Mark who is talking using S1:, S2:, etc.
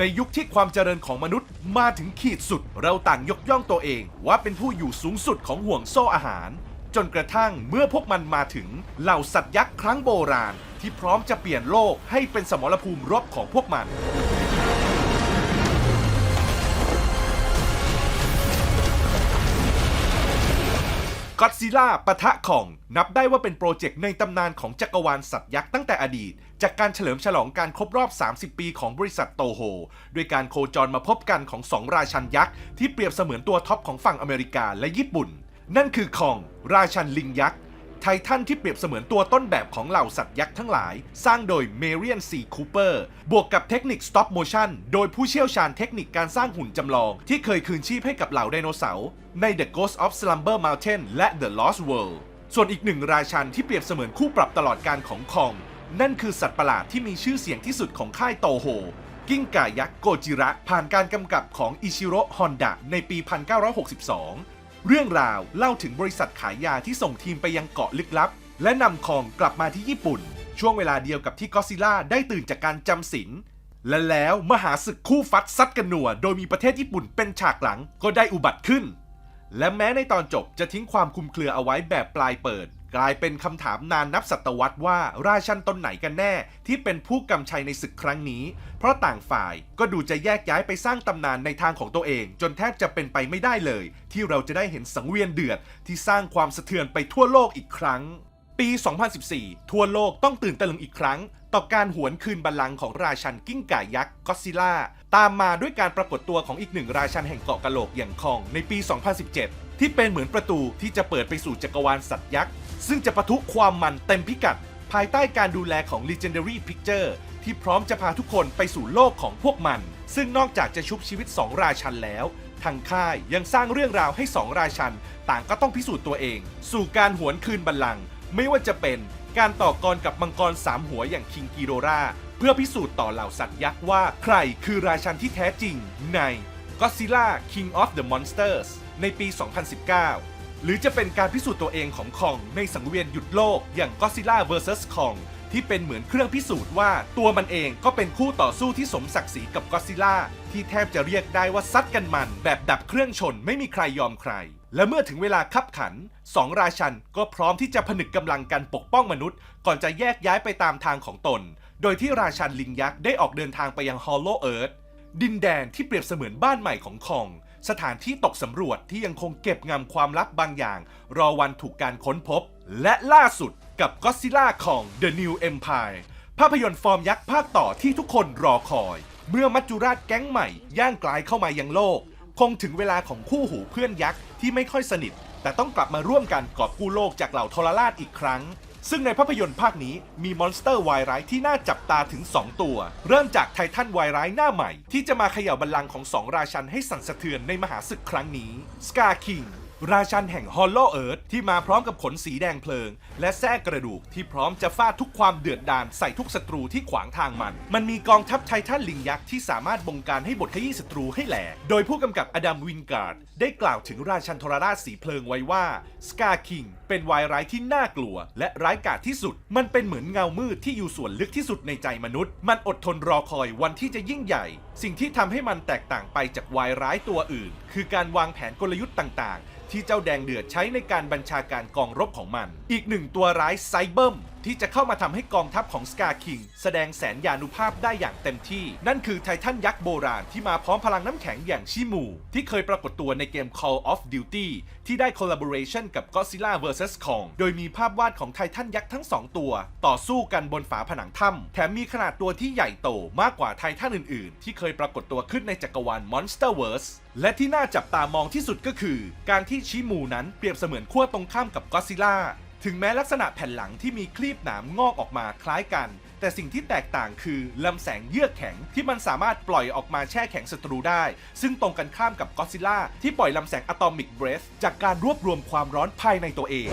S1: ในยุคที่ความเจริญของมนุษย์มาถึงขีดสุด เราต่างยกย่องตัวเองว่าเป็นผู้อยู่สูงสุดของห่วงโซ่อาหาร จนกระทั่งเมื่อพวกมันมาถึงเหล่าสัตว์ยักษ์ครั้งโบราณ ที่พร้อมจะเปลี่ยนโลกให้เป็นสมรภูมิรบของพวกมัน ก็อดซิล่าปะทะของ นับได้ว่าเป็นโปรเจกต์ในตำนานของจักรวาลสัตว์ยักษ์ตั้งแต่อดีต จากการเฉลิมฉลองการครบรอบ 30 ปีของบริษัทโตโฮด้วยการโคจรมาพบกันของสองราชันยักษ์ ที่เปรียบเสมือนตัวท็อปของฝั่งอเมริกาและญี่ปุ่น นั่นคือคอง ราชันลิงยักษ์ ททันที่เปรียบเสมือนตัวต้นแบบของเหล่าสัตว์ยักษ์ทั้งหลาย สร้างโดยเมเรียนซีคูเปอร์บวกกับเทคนิค stop motion โดยผู้เชี่ยวชาญเทคนิคการสร้างหุ่นจำลอง ที่เคยคืนชีพให้กับเหล่าไดโนเสาร์ใน The Ghost of Slumber Mountain และ The Lost World ส่วนอีกหนึ่งราชันที่เปรียบเสมือนคู่ปรับตลอดการของคอง นั่นคือสัตว์ประหลาดที่มีชื่อเสียงที่สุดของค่ายโตโฮกิ้งก่ายักษ์โกจิระ ผ่านการกำกับของอิชิโร่ฮอนดะในปี 1962 เรื่องราวเล่าถึงบริษัทขายยาที่ส่งทีมไปยังเกาะลึกลับ และนำคองกลับมาที่ญี่ปุ่น ช่วงเวลาเดียวกับที่ก็ซิลล่าได้ตื่นจากการจำศีลและแล้วมหาศึกคู่ฟัดซัดกันหนัว โดยมีประเทศญี่ปุ่นเป็นฉากหลังก็ได้อุบัติขึ้น และแม้ในตอนจบจะทิ้งความคลุมเครือเอาไว้แบบปลายเปิด กลายเป็นคำถามนานนับศตวรรษว่าราชันตนไหนกันแน่ที่เป็นผู้กำชัยในศึกครั้งนี้ เพราะต่างฝ่ายก็ดูจะแยกย้ายไปสร้างตำนานในทางของตัวเอง จนแทบจะเป็นไปไม่ได้เลย ที่เราจะได้เห็นสังเวียนเดือดที่สร้างความสะเทือนไปทั่วโลกอีกครั้ง ปี 2014 ทั่วโลกต้องตื่นตะลึงอีกครั้ง ต่อการหวนคืนบัลลังก์ของราชันกิ้งก่ายักษ์ก็อดซิลล่าตามมาด้วยการปรากฏตัวของอีกหนึ่งราชันแห่งเกาะกะโหลกอย่างคองในปี 2017 ที่เป็นเหมือนประตูที่จะเปิดไปสู่จักรวาลสัตว์ยักษ์ ซึ่งจะปะทุความมันเต็มพิกัด ภายใต้การดูแลของ Legendary Picture ที่พร้อมจะพาทุกคนไปสู่โลกของพวกมัน ซึ่งนอกจากจะชุบชีวิต 2 ราชันแล้ว ทางค่ายยังสร้างเรื่องราวให้ 2 ราชัน ต่างก็ต้องพิสูจน์ตัวเอง สู่การหวนคืนบัลลังก์ไม่ว่าจะเป็นการต่อกรกับมังกรสามหัวอย่างคิงกิโรราเพื่อพิสูจน์ต่อเหล่าสัตว์ยักษ์ว่าใครคือราชันที่แท้จริงใน Godzilla King of the Monsters ในปี 2019 หรือจะเป็นการพิสูจน์ตัวเองของคองในสังเวียนหยุดโลกอย่าง Godzilla vs Kong ที่เป็นเหมือนเครื่องพิสูจน์ว่า ตัวมันเองก็เป็นคู่ต่อสู้ที่สมศักดิ์ศรีกับ Godzilla ที่แทบจะเรียกได้ว่าซัดกันมันแบบดับเครื่องชนไม่มีใครยอมใคร และเมื่อถึงเวลาคับขันสองราชันก็พร้อมที่จะผนึกกำลังกันปกป้องมนุษย์ ก่อนจะแยกย้ายไปตามทางของตน โดยที่ราชันลิงยักษ์ได้ออกเดินทางไปยัง Hollow Earth ดินแดนที่เปรียบเสมือนบ้านใหม่ของคอง สถานที่ตกสำรวจที่ยังคงเก็บงำความลับบางอย่าง รอวันถูกการค้นพบ และล่าสุดกับ Godzilla ของ The New Empire ภาพยนตร์ฟอร์มยักษ์ภาคต่อที่ทุกคนรอคอย เมื่อมัจจุราชแก๊งใหม่ ย่างกลายเข้ามายังโลก คงถึงเวลาของคู่หูเพื่อนยักษ์ที่ไม่ค่อยสนิท แต่ต้องกลับมาร่วมกันกอบกู้โลกจากเหล่าทรราชอีกครั้ง ซึ่งในภาพยนตร์ภาคนี้มีมอนสเตอร์วายร้ายที่น่าจับตาถึง 2 ตัว เริ่มจากไททันวายร้ายหน้าใหม่ ที่จะมาเขย่าบัลลังก์ของสองราชันให้สั่นสะเทือนในมหาศึกครั้งนี้สกาคิง ราชันแห่งฮอลโลเอิร์ธที่มาพร้อมกับขนสีแดงเพลิง และแส้กระดูกที่พร้อมจะฟาดทุกความเดือดดาลใส่ทุกศัตรูที่ขวางทางมัน มันมีกองทัพไททันลิงยักษ์ที่สามารถบงการให้บทขยี้ศัตรูให้แหลก โดยผู้กำกับอดัมวินการ์ดได้กล่าวถึงราชันทรราชสีเพลิงไว้ว่าสกาคิงเป็นวายร้ายที่น่ากลัว และร้ายกาจที่สุด มันเป็นเหมือนเงามืดที่อยู่ส่วนลึกที่สุดในใจมนุษย์ มันอดทนรอคอยวันที่จะยิ่งใหญ่ สิ่งที่ทำให้มันแตกต่างไปจากวายร้ายตัวอื่น คือการวางแผนกลยุทธ์ต่างๆ ที่เจ้าแดงเดือดใช้ในการบัญชาการกองรบของมัน อีกหนึ่งตัวร้ายไซเบิม ที่จะเข้ามาทำให้กองทัพของสกาคิงแสดงแสนยานุภาพได้อย่างเต็มที่ นั่นคือไททันยักษ์โบราณที่มาพร้อมพลังน้ำแข็งอย่างชิมู ที่เคยปรากฏตัวในเกม Call of Duty ที่ได้ collaboration กับ Godzilla vs Kong โดยมีภาพวาดของไททันยักษ์ทั้งสองตัว ต่อสู้กันบนฝาผนังถ้ำแถมมีขนาดตัวที่ใหญ่โตมากกว่าไททันอื่น ๆ ที่เคยปรากฏตัวขึ้นในจักรวาล Monsterverse และที่น่าจับตามองที่สุดก็คือ การที่ชิมูนั้นเปรียบเสมือนขั้วตรงข้ามกับก็อดซิล่า ถึงแม้ลักษณะแผ่นหลังที่มีคลีบหนามงอกออกมาคล้ายกัน แต่สิ่งที่แตกต่างคือลำแสงเยือกแข็งที่มันสามารถปล่อยออกมาแช่แข็งศัตรูได้ ซึ่งตรงกันข้ามกับก็อดซิลล่าที่ปล่อยลำแสงอะตอมิกเบรสจากการรวบรวมความร้อนภายในตัวเอง